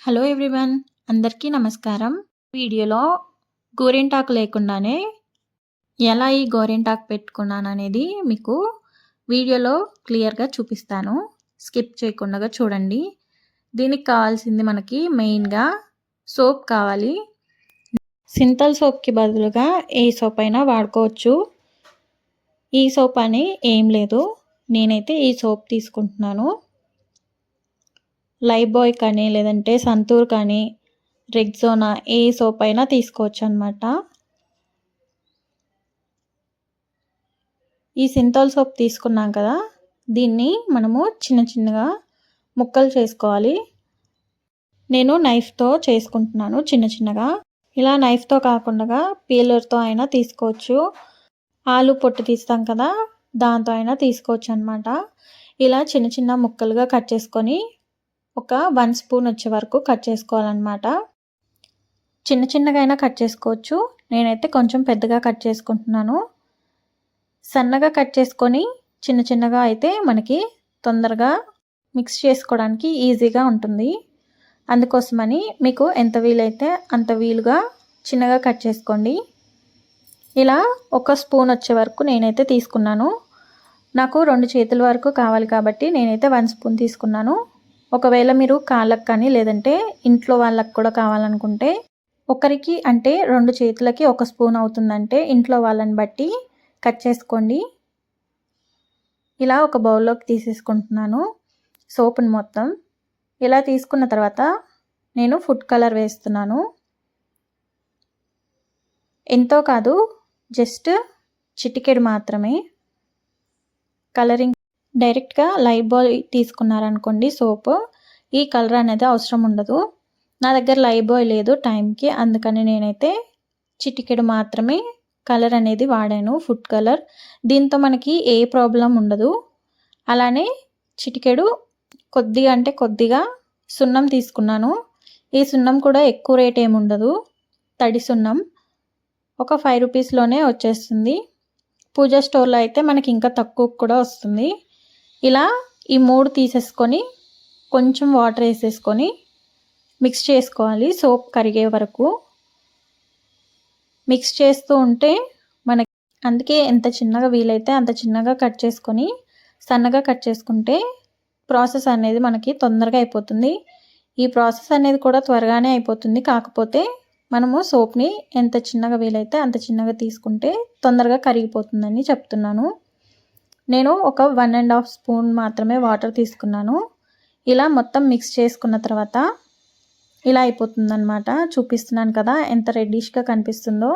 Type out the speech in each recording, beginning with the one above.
Hello everyone అందరికీ నమస్కారం. వీడియోలో గోరింటాకు లేకుండానే ఎలా ఈ గోరింటాకు పెట్టుకున్నాను అనేది మీకు వీడియోలో క్లియర్గా చూపిస్తాను. స్కిప్ చేయకుండా చూడండి. దీనికి కావాల్సింది మనకి మెయిన్గా సోప్ కావాలి. సింతల్ సోప్కి బదులుగా ఏ సోప్ అయినా వాడుకోవచ్చు. ఈ సోప్ అని ఏం లేదు. నేనైతే ఈ సోప్ తీసుకుంటున్నాను. లైబాయ్ బాయ్ కానీ లేదంటే సంతూర్ కానీ రెగ్జోనా ఏ సోప్ అయినా తీసుకోవచ్చు అనమాట ఈ సింతాల్ సోప్ తీసుకున్నాం కదా దీన్ని మనము చిన్న చిన్నగా ముక్కలు చేసుకోవాలి. నేను నైఫ్తో చేసుకుంటున్నాను చిన్న చిన్నగా. ఇలా నైఫ్తో కాకుండా పీలర్తో అయినా తీసుకోవచ్చు. ఆలు పొట్టు తీస్తాం కదా దాంతో అయినా తీసుకోవచ్చు అనమాట ఇలా చిన్న చిన్న ముక్కలుగా కట్ చేసుకొని ఒక వన్ స్పూన్ వచ్చే వరకు కట్ చేసుకోవాలన్నమాట. చిన్న చిన్నగా అయినా కట్ చేసుకోవచ్చు. నేనైతే కొంచెం పెద్దగా కట్ చేసుకుంటున్నాను. సన్నగా కట్ చేసుకొని చిన్న చిన్నగా అయితే మనకి తొందరగా మిక్స్ చేసుకోవడానికి ఈజీగా ఉంటుంది. అందుకోసమని మీకు ఎంత వీలైతే అంత వీలుగా చిన్నగా కట్ చేసుకోండి. ఇలా ఒక స్పూన్ వచ్చే వరకు నేనైతే తీసుకున్నాను. నాకు రెండు చేతుల వరకు కావాలి కాబట్టి నేనైతే వన్ స్పూన్ తీసుకున్నాను. ఒకవేళ మీరు కాళ్ళకు కానీ లేదంటే ఇంట్లో వాళ్ళకి కూడా కావాలనుకుంటే ఒకరికి అంటే రెండు చేతులకి ఒక స్పూన్ అవుతుందంటే ఇంట్లో వాళ్ళని బట్టి కట్ చేసుకోండి. ఇలా ఒక బౌల్లోకి తీసేసుకుంటున్నాను సోపుని మొత్తం. ఇలా తీసుకున్న తర్వాత నేను ఫుడ్ కలర్ వేస్తున్నాను. ఎంతో కాదు జస్ట్ చిటికెడు మాత్రమే. కలరింగ్ డైరెక్ట్గా లైఫ్ బాయ్ తీసుకున్నారనుకోండి సోప్ ఈ కలర్ అనేది అవసరం ఉండదు. నా దగ్గర లైఫ్ బాయ్ లేదు టైంకి అందుకని నేనైతే చిటికెడు మాత్రమే కలర్ అనేది వాడాను ఫుడ్ కలర్. దీంతో మనకి ఏ ప్రాబ్లం ఉండదు. అలానే చిటికెడు కొద్దిగా అంటే కొద్దిగా సున్నం తీసుకున్నాను. ఈ సున్నం కూడా ఎక్కువ రేట్ ఏమి ఉండదు. తడి సున్నం ఒక ఫైవ్ రూపీస్లోనే వచ్చేస్తుంది. పూజా స్టోర్లో అయితే మనకి ఇంకా తక్కువ కూడా వస్తుంది. ఇలా ఈ మూడు తీసేసుకొని కొంచెం వాటర్ వేసేసుకొని మిక్స్ చేసుకోవాలి. సోప్ కరిగే వరకు మిక్స్ చేస్తూ ఉంటే మనకి అందుకే ఎంత చిన్నగా వీలైతే అంత చిన్నగా కట్ చేసుకొని సన్నగా కట్ చేసుకుంటే ప్రాసెస్ అనేది మనకి తొందరగా అయిపోతుంది. ఈ ప్రాసెస్ అనేది కూడా త్వరగానే అయిపోతుంది. కాకపోతే మనము సోప్ని ఎంత చిన్నగా వీలైతే అంత చిన్నగా తీసుకుంటే తొందరగా కరిగిపోతుందని చెప్తున్నాను. నేను ఒక వన్ అండ్ హాఫ్ స్పూన్ మాత్రమే వాటర్ తీసుకున్నాను. ఇలా మొత్తం మిక్స్ చేసుకున్న తర్వాత ఇలా అయిపోతుందనమాట చూపిస్తున్నాను కదా ఎంత రెడ్డిష్గా కనిపిస్తుందో.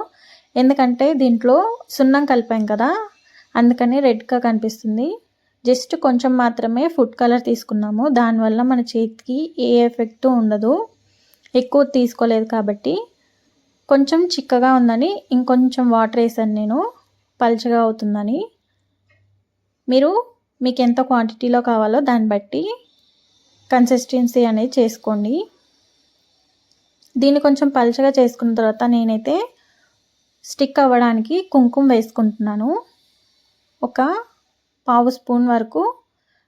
ఎందుకంటే దీంట్లో సున్నం కలిపాం కదా అందుకని రెడ్గా కనిపిస్తుంది. జస్ట్ కొంచెం మాత్రమే ఫుడ్ కలర్ తీసుకున్నాము. దానివల్ల మన చేతికి ఏ ఎఫెక్ట్ ఉండదు. ఎక్కువ తీసుకోలేదు కాబట్టి కొంచెం చిక్కగా ఉందని ఇంకొంచెం వాటర్ వేసాను నేను. పల్చగా అవుతుందని. మీరు మీకు ఎంత క్వాంటిటీలో కావాలో దాన్ని బట్టి కన్సిస్టెన్సీ అనేది చేసుకోండి. దీన్ని కొంచెం పలుచగా చేసుకున్న తర్వాత నేనైతే స్టిక్ అవ్వడానికి కుంకుమ వేసుకుంటున్నాను. ఒక పావు స్పూన్ వరకు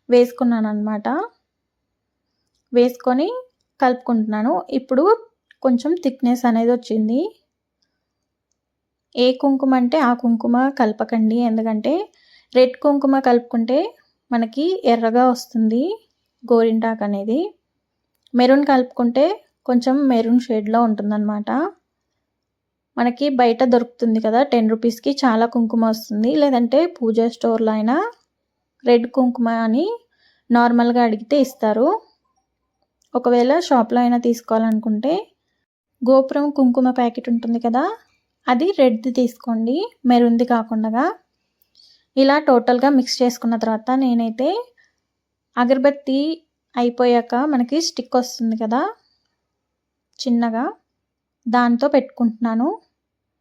వేసుకున్నాను అనమాట వేసుకొని కలుపుకుంటున్నాను. ఇప్పుడు కొంచెం థిక్నెస్ అనేది వచ్చింది. ఏ కుంకుమ అంటే ఆ కుంకుమ కలపకండి. ఎందుకంటే రెడ్ కుంకుమ కలుపుకుంటే మనకి ఎర్రగా వస్తుంది గోరింటాక్ అనేది. మెరూన్ కలుపుకుంటే కొంచెం మెరూన్ షేడ్లో ఉంటుందన్నమాట. మనకి బయట దొరుకుతుంది కదా టెన్ రూపీస్కి చాలా కుంకుమ వస్తుంది. లేదంటే పూజా స్టోర్లో అయినా రెడ్ కుంకుమ అని నార్మల్గా అడిగితే ఇస్తారు. ఒకవేళ షాప్లో అయినా తీసుకోవాలనుకుంటే గోపురం కుంకుమ ప్యాకెట్ ఉంటుంది కదా అది రెడ్ది తీసుకోండి. మెరూన్ది కాకుండా ఇలా టోటల్గా మిక్స్ చేసుకున్న తర్వాత నేనైతే అగరబత్తి అయిపోయాక మనకి స్టిక్ వస్తుంది కదా చిన్నగా దాంతో పెట్టుకుంటున్నాను.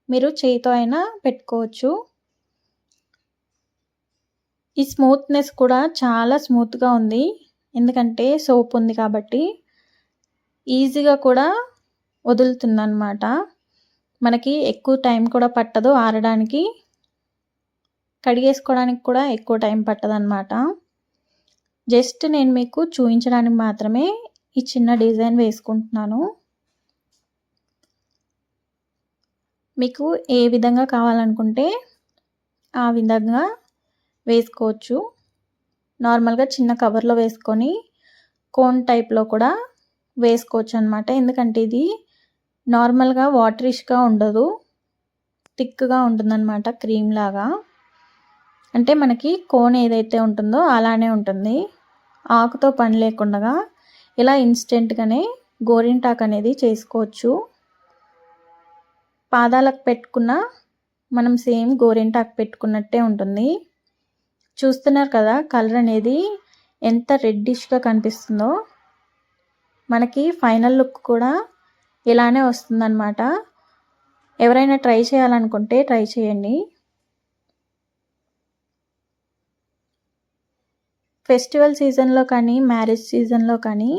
మీరు చేయితో అయినా పెట్టుకోవచ్చు. ఈ స్మూత్నెస్ కూడా చాలా స్మూత్గా ఉంది. ఎందుకంటే సోప్ ఉంది కాబట్టి ఈజీగా కూడా వదులుతుందన్నమాట. మనకి ఎక్కువ టైం కూడా పట్టదు ఆరడానికి. కడిగేసుకోవడానికి కూడా ఎక్కువ టైం పట్టదనమాట జస్ట్ నేను మీకు చూపించడానికి మాత్రమే ఈ చిన్న డిజైన్ వేసుకుంటున్నాను. మీకు ఏ విధంగా కావాలనుకుంటే ఆ విధంగా వేసుకోవచ్చు. నార్మల్గా చిన్న కవర్లో వేసుకొని కోన్ టైప్లో కూడా వేసుకోవచ్చు అనమాట ఎందుకంటే ఇది నార్మల్గా వాటరిష్గా ఉండదు. థిక్గా ఉంటుందన్నమాట క్రీమ్ లాగా. అంటే మనకి కోన్ ఏదైతే ఉంటుందో అలానే ఉంటుంది. ఆకుతో పని లేకుండా ఇలా ఇన్స్టెంట్గానే గోరింటాక్ అనేది చేసుకోవచ్చు. పాదాలకు పెట్టుకున్న మనం సేమ్ గోరింటాకు పెట్టుకున్నట్టే ఉంటుంది. చూస్తున్నారు కదా కలర్ అనేది ఎంత రెడ్డిష్గా కనిపిస్తుందో. మనకి ఫైనల్ లుక్ కూడా ఇలానే వస్తుందన్నమాట. ఎవరైనా ట్రై చేయాలనుకుంటే ట్రై చేయండి. ఫెస్టివల్ సీజన్లో కానీ మ్యారేజ్ సీజన్లో కానీ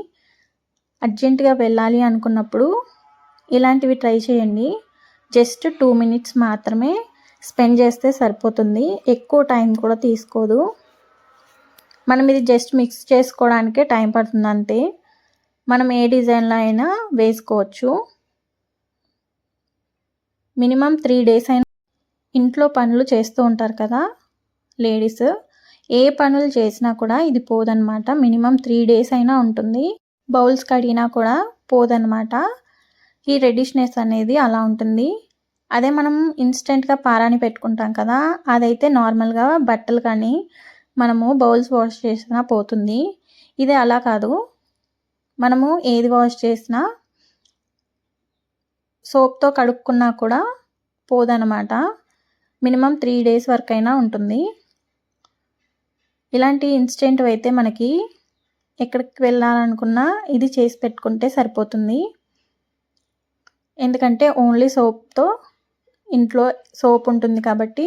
అర్జెంటుగా వెళ్ళాలి అనుకున్నప్పుడు ఇలాంటివి ట్రై చేయండి. జస్ట్ టూ మినిట్స్ మాత్రమే స్పెండ్ చేస్తే సరిపోతుంది. ఎక్కువ టైం కూడా తీసుకోదు. మనం ఇది జస్ట్ మిక్స్ చేసుకోవడానికే టైం పడుతుంది అంతే. మనం ఏ డిజైన్లో అయినా వేసుకోవచ్చు. మినిమం త్రీ డేస్ అయినా ఇంట్లో పనులు చేస్తూ ఉంటారు కదా లేడీస్. ఏ పనులు చేసినా కూడా ఇది పోదనమాట మినిమం త్రీ డేస్ అయినా ఉంటుంది. బౌల్స్ కడిగినా కూడా పోదనమాట ఈ రెడిష్నెస్ అనేది అలా ఉంటుంది. అదే మనం ఇన్స్టెంట్గా పారాని పెట్టుకుంటాం కదా అదైతే నార్మల్గా బట్టలు కానీ మనము బౌల్స్ వాష్ చేసినా పోతుంది. ఇది అలా కాదు. మనము ఏది వాష్ చేసినా సోప్తో కడుక్కున్నా కూడా పోదనమాట మినిమం త్రీ డేస్ వరకు అయినా ఉంటుంది. ఇలాంటి ఇన్స్టెంట్ అయితే మనకి ఎక్కడికి వెళ్ళాలనుకున్నా ఇది చేసి పెట్టుకుంటే సరిపోతుంది. ఎందుకంటే ఓన్లీ సోప్తో ఇంట్లో సోప్ ఉంటుంది కాబట్టి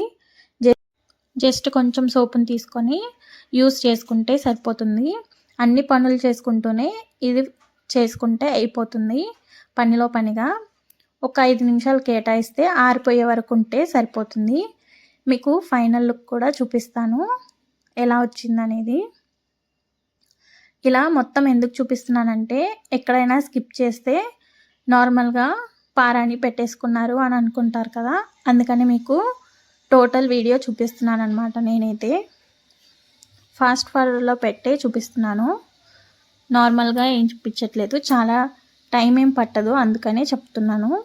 జస్ట్ కొంచెం సోపుని తీసుకొని యూస్ చేసుకుంటే సరిపోతుంది. అన్ని పనులు చేసుకుంటూనే ఇది చేసుకుంటే అయిపోతుంది పనిలో పనిగా. ఒక ఐదు నిమిషాలు కేటాయిస్తే ఆరిపోయే వరకు ఉంటే సరిపోతుంది. మీకు ఫైనల్ లుక్ కూడా చూపిస్తాను. ఎలా వచ్చిందనేది. ఇలా మొత్తం ఎందుకు చూపిస్తున్నానంటే ఎక్కడైనా స్కిప్ చేస్తే నార్మల్గా పారాని పెట్టేసుకున్నారు అని అనుకుంటారు కదా. అందుకని మీకు టోటల్ వీడియో చూపిస్తున్నాను అనమాట నేనైతే. ఫాస్ట్ ఫార్వర్డ్లో పెట్టే చూపిస్తున్నాను. నార్మల్గా ఏం చూపించట్లేదు. చాలా టైం ఏం పట్టదు అందుకనే చెప్తున్నాను.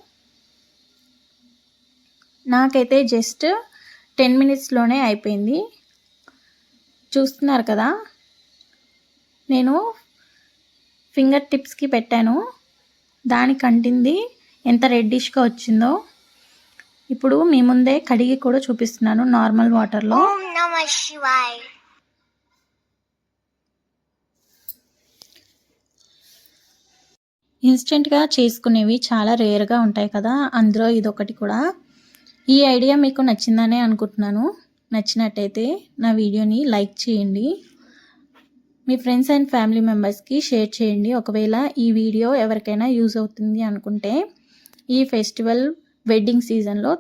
నాకైతే జస్ట్ టెన్ మినిట్స్లోనే అయిపోయింది. చూస్తున్నారు కదా? నేను ఫింగర్ టిప్స్కి పెట్టాను. దానికి అంటింది ఎంత రెడ్డిష్గా వచ్చిందో. ఇప్పుడు మీ ముందే కడిగి కూడా చూపిస్తున్నాను నార్మల్ వాటర్లో ఇన్స్టెంట్గా చేసుకునేవి చాలా రేర్గా ఉంటాయి కదా అందులో ఇదొకటి కూడా. ఈ ఐడియా మీకు నచ్చిందనే అనుకుంటున్నాను. నచ్చినట్టయితే నా వీడియోని లైక్ చేయండి. మీ ఫ్రెండ్స్ అండ్ ఫ్యామిలీ మెంబర్స్కి షేర్ చేయండి. ఒకవేళ ఈ వీడియో ఎవరికైనా యూజ్ అవుతుంది అనుకుంటే ఈ ఫెస్టివల్ వెడ్డింగ్ సీజన్లో